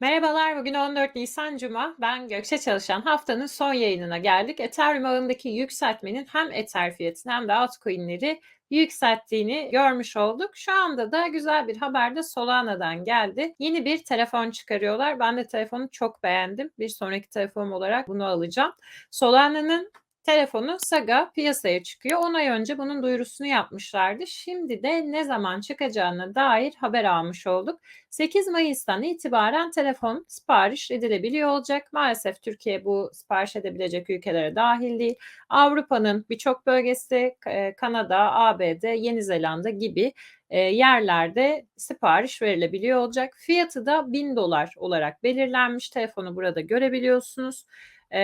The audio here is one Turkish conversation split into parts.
Merhabalar, bugün 14 Nisan Cuma. Ben Gökçe Çalışan. Haftanın son yayınına geldik. Ethereum ağındaki yükseltmenin hem Ether fiyatını hem de altcoin'leri yükselttiğini görmüş olduk. Şu anda da güzel bir haber de Solana'dan geldi. Yeni bir telefon çıkarıyorlar. Ben de telefonu çok beğendim. Bir sonraki telefonum olarak bunu alacağım. Solana'nın telefonu Saga piyasaya çıkıyor. 10 ay önce bunun duyurusunu yapmışlardı. Şimdi de ne zaman çıkacağına dair haber almış olduk. 8 Mayıs'tan itibaren telefon sipariş edilebiliyor olacak. Maalesef Türkiye bu sipariş edebilecek ülkelere dahil değil. Avrupa'nın birçok bölgesi, Kanada, ABD, Yeni Zelanda gibi yerlerde sipariş verilebiliyor olacak. Fiyatı da 1000 dolar olarak belirlenmiş. Telefonu burada görebiliyorsunuz.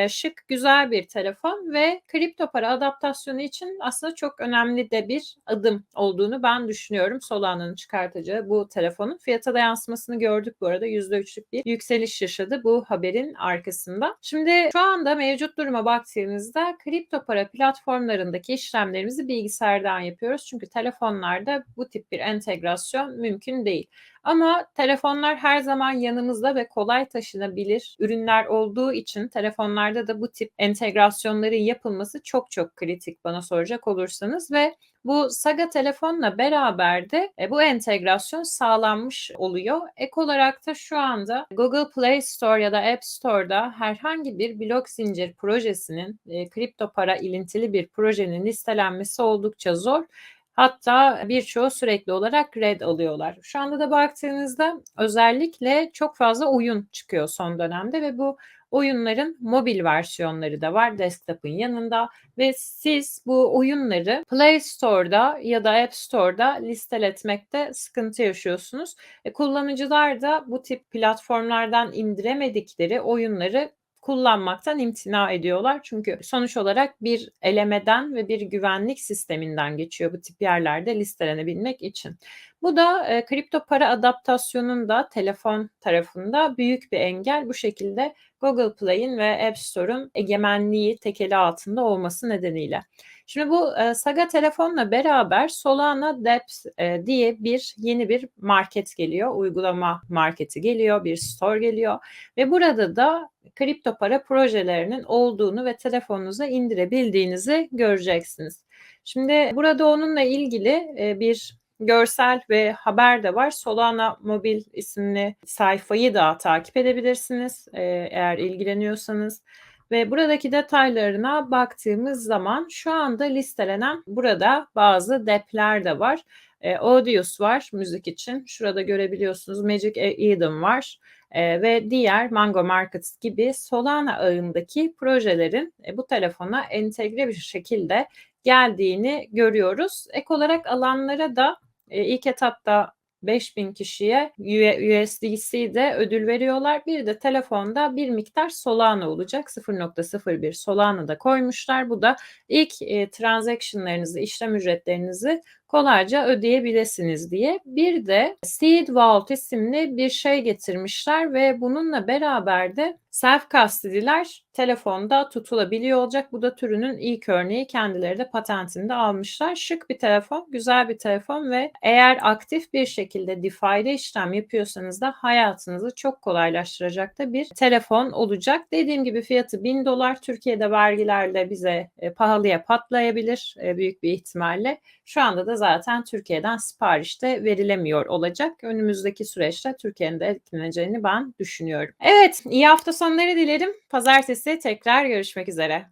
Şık, güzel bir telefon ve kripto para adaptasyonu için aslında çok önemli de bir adım olduğunu ben düşünüyorum. Solana'nın çıkartacağı bu telefonun. Fiyata da yansımasını gördük bu arada. %3'lük bir yükseliş yaşadı bu haberin arkasında. Şimdi şu anda mevcut duruma baktığınızda kripto para platformlarındaki işlemlerimizi bilgisayardan yapıyoruz. Çünkü telefonlarda bu tip bir entegrasyon mümkün değil. Ama telefonlar her zaman yanımızda ve kolay taşınabilir ürünler olduğu için telefonlarda da bu tip entegrasyonların yapılması çok çok kritik bana soracak olursanız ve bu Saga telefonla beraber de e, bu entegrasyon sağlanmış oluyor. Ek olarak da şu anda Google Play Store ya da App Store'da herhangi bir blok zincir projesinin, e, kripto para ilintili bir projenin listelenmesi oldukça zor. Hatta birçoğu sürekli olarak red alıyorlar. Şu anda da baktığınızda özellikle çok fazla oyun çıkıyor son dönemde ve bu oyunların mobil versiyonları da var desktop'ın yanında ve siz bu oyunları Play Store'da ya da App Store'da listeletmekte sıkıntı yaşıyorsunuz. E, kullanıcılar da bu tip platformlardan indiremedikleri oyunları kullanmaktan imtina ediyorlar. Çünkü sonuç olarak bir elemeden ve bir güvenlik sisteminden geçiyor bu tip yerlerde listelenebilmek için. Bu da e, kripto para adaptasyonunda telefon tarafında büyük bir engel. Bu şekilde Google Play'in ve App Store'un egemenliği tekeli altında olması nedeniyle. Şimdi bu e, Saga telefonla beraber Solana Depth e, diye bir yeni bir market geliyor. Uygulama marketi geliyor, bir store geliyor ve burada da kripto para projelerinin olduğunu ve telefonunuza indirebildiğinizi göreceksiniz. Şimdi burada onunla ilgili e, bir görsel ve haber de var. Solana Mobil isimli sayfayı da takip edebilirsiniz e, eğer ilgileniyorsanız. Ve buradaki detaylarına baktığımız zaman şu anda listelenen burada bazı depler de var. E, Audius var müzik için. Şurada görebiliyorsunuz Magic Eden var. E, ve diğer Mango Markets gibi Solana ağındaki projelerin e, bu telefona entegre bir şekilde geldiğini görüyoruz. Ek olarak alanlara da e, ilk etapta 5000 kişiye USDC'de ödül veriyorlar. Bir de telefonda bir miktar Solana olacak. 0.01 Solana da koymuşlar. Bu da ilk e, transactionlarınızı, işlem ücretlerinizi kolayca ödeyebilirsiniz diye. Bir de Seed Vault isimli bir şey getirmişler ve bununla beraber de self custody'ler telefonda tutulabiliyor olacak. Bu da türünün ilk örneği. Kendileri de patentini de almışlar. Şık bir telefon, güzel bir telefon ve eğer aktif bir şekilde DeFi'de işlem yapıyorsanız da hayatınızı çok kolaylaştıracak da bir telefon olacak. Dediğim gibi fiyatı 1000 dolar. Türkiye'de vergilerle bize e, pahalıya patlayabilir e, büyük bir ihtimalle. Şu anda da zaten Türkiye'den sipariş de verilemiyor olacak. Önümüzdeki süreçte Türkiye'nin de etkileneceğini ben düşünüyorum. Evet, iyi hafta sonları dilerim. Pazartesi tekrar görüşmek üzere.